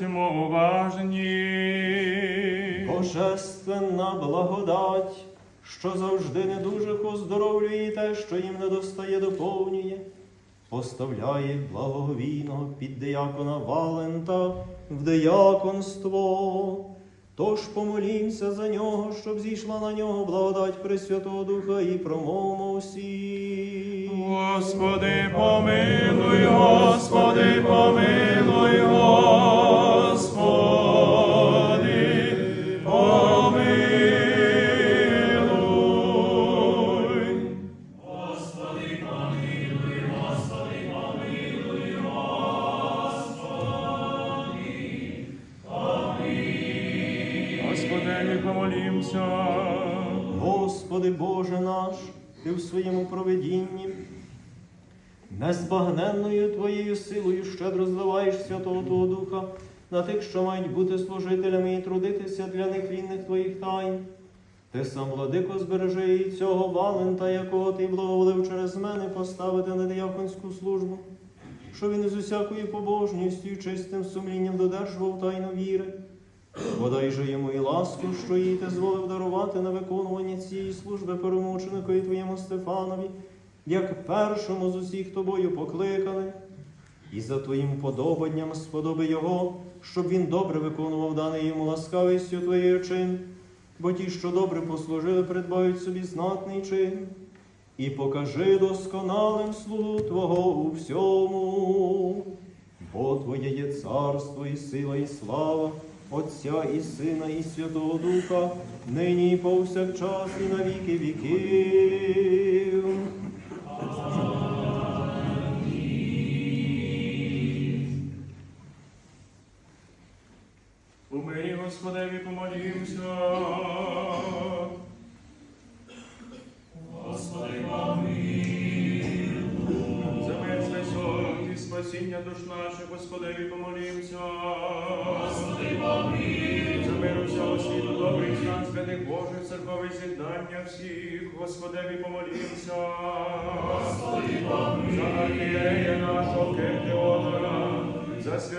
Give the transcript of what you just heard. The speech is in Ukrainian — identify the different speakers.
Speaker 1: будьмо уважні.
Speaker 2: Божественна благодать, що завжди недужих оздоровлює і те, що їм не достає, доповнює, поставляє благовійного під диякона Валента в дияконство. Тож помолімся за нього, щоб зійшла на нього благодать Пресвятого Духа і промовимо всі.
Speaker 1: Господи, помилуй, Господи, Господи, помолімся.
Speaker 2: Господи Боже наш, Ти в своєму проведінні, незбагненною Твоєю силою щедро зливаєш Святого Твого Духа на тих, що мають бути служителями і трудитися для них вільних Твоїх тайн. Ти сам, владико, збережи і цього Валента, якого ти благоволив через мене поставити на дияконську службу, що він з усякою побожністю і чистим сумлінням додержував тайну віри. Подай же йому і ласку, що їй ти зволив дарувати на виконування цієї служби перемученикові твоєму Стефанові, як першому з усіх тобою покликаних, і за твоїм подобанням сподоби його, щоб він добре виконував даний йому ласкавістю твоєю чин, бо ті, що добре послужили, придбають собі знатний чин. І покажи досконалим слугу Твого у всьому, бо Твоє є царство і сила, і слава, Отця і Сина, і Святого Духа, нині і повсякчас, і на віки віків.
Speaker 1: У мирі Господеві помолімся. Господи, За мир спасіння і спасіння душ наших, Господеві помолімся. Святих Божих, церкові з'єднання всіх, Господеві помолімся. Господи, За архієрея нашого Кентеодора, за священника